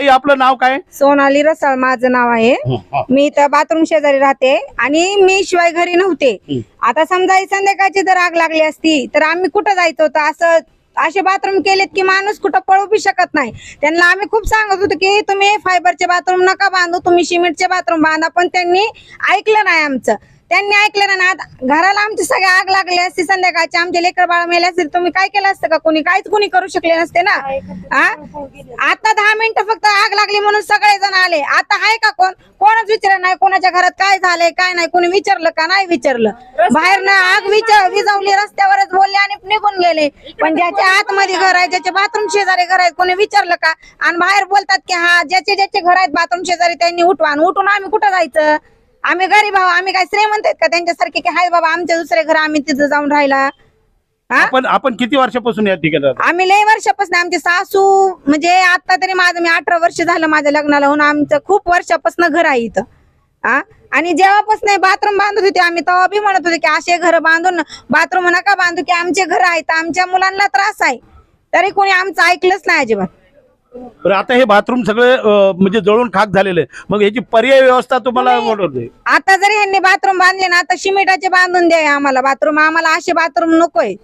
ताई, आपलं नाव काय? सोनाली रसाळ माझं नाव आहे. मी इथं बाथरूम शेजारी राहते आणि मी शिवाय घरी नव्हते. आता समजा ही संध्याकाळची जर आग लागली असती तर आम्ही कुठं जायचं होतं? असं असे बाथरूम केलेत की माणूस कुठं पळू बी शकत नाही. त्यांना आम्ही खूप सांगत होतो की तुम्ही फायबरचे बाथरूम नका बांधू तुम्ही सिमेंटचे बाथरूम बांधा. पण त्यांनी ऐकलं नाही आमचं. त्यांनी ऐकलं ना आता घराला आमची सगळी आग लागली असती संध्याकाळची आमचे लेकर बाळ मेले असतील तुम्ही काय केलं असतं का कोणी? काहीच कोणी करू शकले नसते ना. हा? आता दहा मिनिटं फक्त आग लागली म्हणून सगळे जण आले. आता आहे का कोण? कोणच विचारलं नाही कोणाच्या घरात काय झालंय काय नाही कोणी विचारलं का नाही विचारलं? बाहेर ना आग विचार विजवली रस्त्यावरच बोलले आणि निघून गेले. पण ज्याच्या आतमध्ये घर आहे ज्याचे बाथरूम शेजारी घर आहेत कोणी विचारलं का? आणि बाहेर बोलतात की हा ज्याचे ज्याचे घर आहेत बाथरूम शेजारी त्यांनी उठवा आणि उठून आम्ही कुठं जायचं? आम्ही गरीब आहो आम्ही काय श्रीमंत आहेत का? त्यांच्यासारखे की हाय बाबा आमच्या दुसरे घर आम्ही तिथं जाऊन राहिला. हा? आपण आपण किती वर्षापासून या ठिकाणी राहतो? आम्ही लय वर्षापासून आमचे सासू म्हणजे आता तरी माझं मी अठरा वर्ष झालं माझ्या लग्नाला होऊन आमचं खूप वर्षापासून घर आहे इथं. हा? आणि जेव्हापासून बाथरूम बांधत होते आम्ही तेव्हा बी म्हणत होते की असे घर बांधून बाथरूम नका बांधू की आमचे घर आहेत आमच्या मुलांना त्रास आहे. तरी कोणी आमचं ऐकलंच नाही अजिबात. बरं आता हे बाथरूम सगळे अं, म्हणजे जळून खाक झालेले. आहे. मग याची पर्याय व्यवस्था तुम्हाला आता जरी ह्यांनी बाथरूम बांधले ना आता सिमेंटाचे बांधून द्या आम्हाला. बाथरूम आम्हाला असे बाथरूम नकोय.